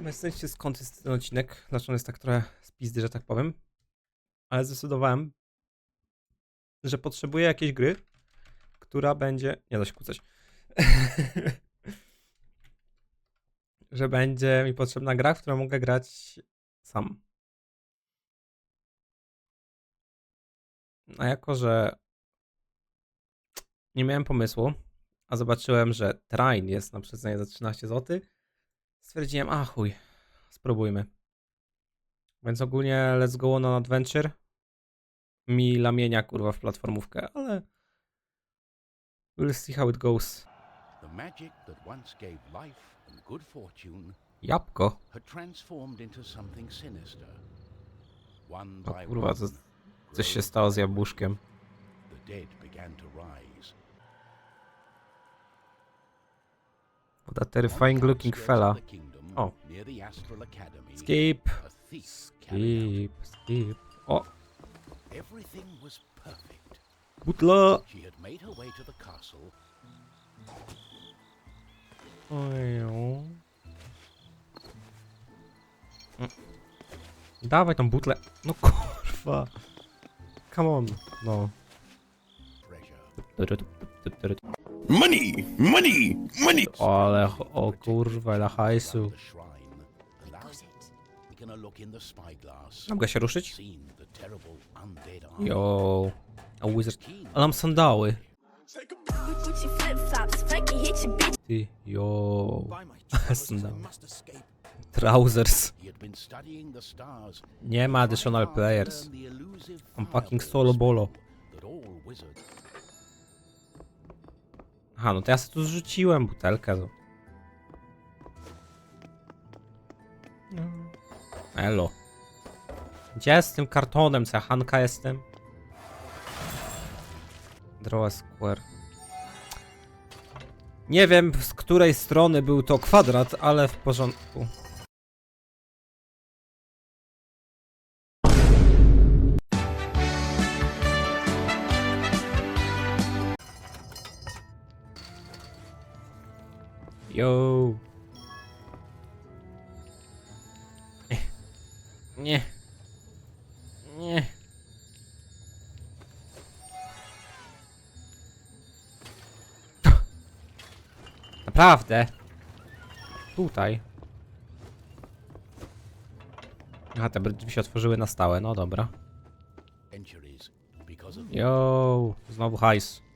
Myślcie skąd jest ten odcinek, dlaczego on jest tak trochę z pizdy, że tak powiem. Ale zdecydowałem, że potrzebuję jakiejś gry, która będzie... Nie da się kłócać. że będzie mi potrzebna gra, w którą mogę grać sam. A jako, że nie miałem pomysłu, a zobaczyłem, że Train jest na przecenie za 13 zł, stwierdziłem, a chuj, spróbujmy. Więc ogólnie Let's Go on an Adventure mi lamienia kurwa w platformówkę, ale we'll see how it goes. The magic that once gave life and good fortune Jabłko. had transformed into something sinister. One O by kurwa, one, to coś się stało z jabłuszkiem. the dead began to rise. That terrifying looking fella. O. Skip, skip, skip. O, butla. Ojo. Mm. Dawaj tą butlę. No kurwa. Come on. No. Money! Money! Money! Ale, o kurwa, ile hajsu. Mogę się ruszyć? Yo. A wizard. Ale mam sandały. Ty, yo. Sandały. Trousers. Nie ma additional players. I'm fucking solo bolo. Aha, no to ja sobie tu zrzuciłem butelkę. To. Elo. Gdzie z tym kartonem? Co ja Hanka jestem? Draw square. Nie wiem z której strony był to kwadrat, ale w porządku. Yo. Nie. Nie. Naprawdę. Tutaj. Aha, te drzwi się otworzyły na stałe, no dobra. Yo, znowu hajs.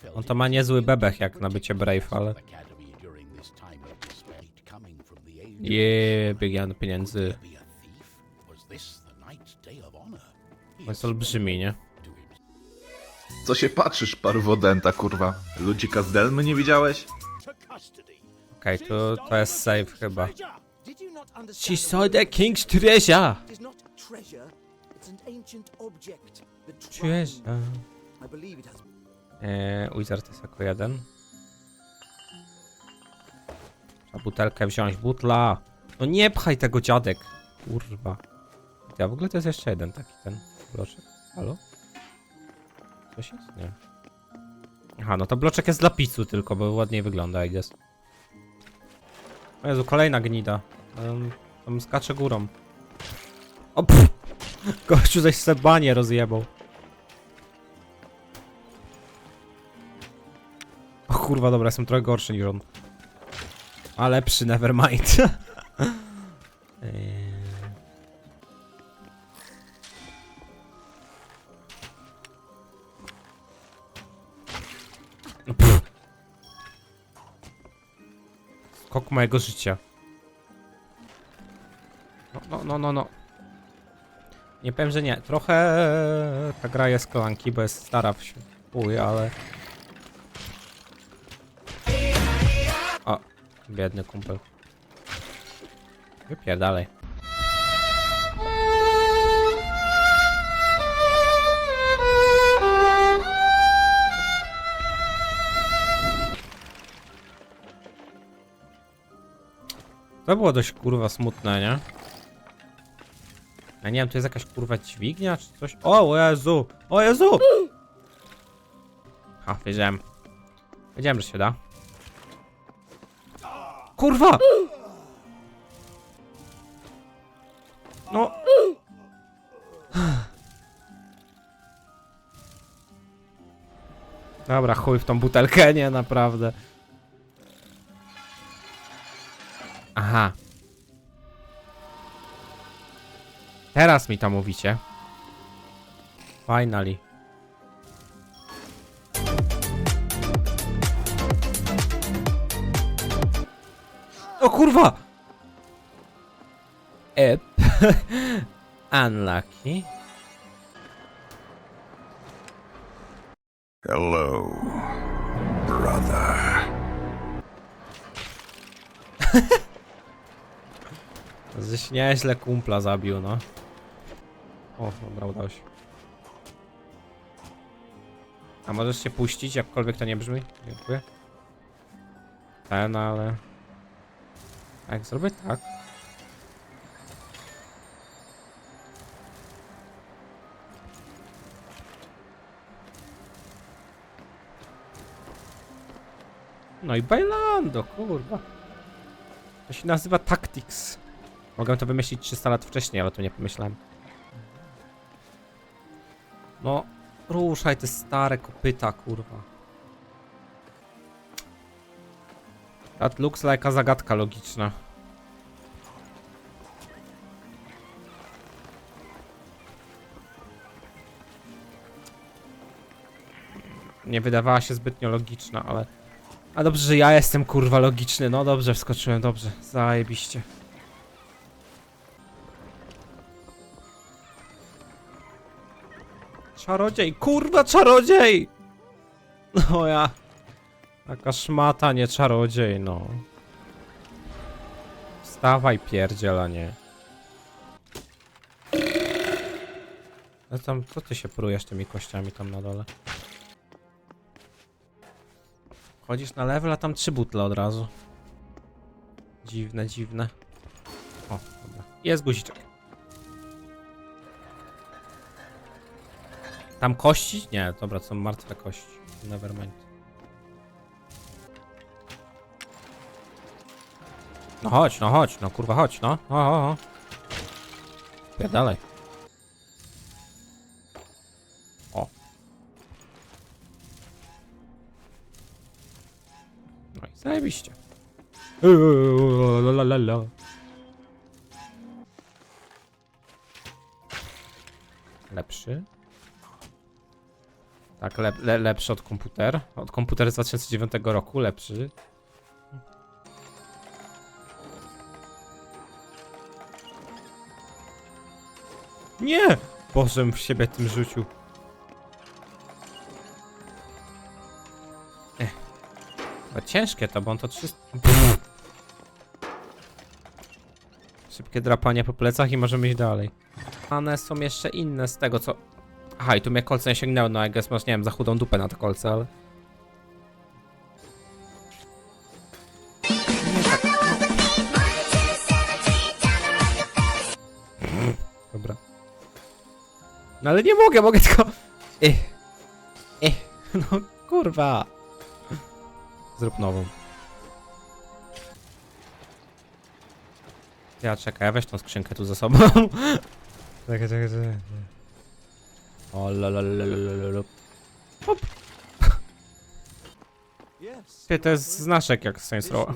Felt On to ma was niezły his bebech jak to na bycie brave, ale... Academy during this time of despair. Coming from the age of Je, bieganie pieniędzy. Jest olbrzymi, nie? Co się patrzysz, parwodenta, kurwa? Ludzika z Delmy nie widziałeś? Okej, to, to jest save chyba. She saw the king's treasure! Treasure, it's an ancient object. The. Treasure. I believe it has Eee, Wizard jest jako jeden. Trzeba butelkę wziąć, butla! No nie pchaj tego dziadek! Kurwa. Ja w ogóle to jest jeszcze jeden taki ten bloczek. Halo? Coś jest? Nie. Aha, no to bloczek jest dla pisu tylko, bo ładniej wygląda, I guess. O Jezu, kolejna gnida. Um, tam skacze górą. O pff! Gościu zaś se banie rozjebał. O kurwa, dobra, jestem trochę gorszy niż on. A lepszy, nevermind. Pff. Skok mojego życia. No, no, no, no, no. Nie powiem, że nie. Trochę ta gra jest klanki, bo jest stara w chuj, ale... O, biedny kumpel. Wypierdalej. To było dość kurwa smutne, nie? Ja nie wiem, to jest jakaś kurwa dźwignia czy coś? O, Jezu! O Jezu! Ha, wiedziałem. Wiedziałem, że się da. Kurwa! No. Dobra, chuj w tą butelkę, nie, naprawdę. Aha. Teraz mi to mówicie. Finally. O kurwa! Ep. Unlucky. Hello, brother. Żeś nieźle kumpla zabił, no. O, dobra, udało się. A możesz się puścić, jakkolwiek to nie brzmi? Dziękuję. Ten, ale... A jak zrobię tak? No i bailando, kurwa. To się nazywa Tactics. Mogłem to wymyślić 300 lat wcześniej, ale to nie pomyślałem. No, ruszaj te stare kopyta, kurwa. That looks like a zagadka logiczna. Nie wydawała się zbytnio logiczna, ale... A dobrze, że ja jestem kurwa logiczny. No dobrze, wskoczyłem, dobrze. Zajebiście. Czarodziej, kurwa czarodziej! No ja... Taka szmata, nie czarodziej, no. Wstawaj, pierdziela, nie. No tam, co ty się prujesz tymi kościami tam na dole? Chodzisz na level, a tam trzy butle od razu. Dziwne, dziwne. O, dobra. Jest guziczek. Tam kości? Nie, dobra, są martwe kości. Nevermind. No chodź, no chodź, no kurwa chodź, no. O, o, o. Pierdalej. O. No i zajebiście. La, la, la. Lepszy. Tak, lep, le, lepszy od komputer. Od komputer z 2009 roku, lepszy. Nie! Bożem w siebie tym rzucił. Ech. Chyba ciężkie to, bo on to 300... Szybkie drapanie po plecach i możemy iść dalej. One są jeszcze inne z tego, co... Aha, i tu mnie kolce nie sięgnęły, no guess masz, nie wiem, za chudą dupę na to kolce, ale... Dobra. No ale nie mogę, mogę tylko... Ech. Ech. No kurwa. Zrób nową. Ja czekaj, ja weź tą skrzynkę tu za sobą. czekaj, czekaj, czekaj. O la la la la la la. Hop. Ty, to jest znaszek jak z Saints Row.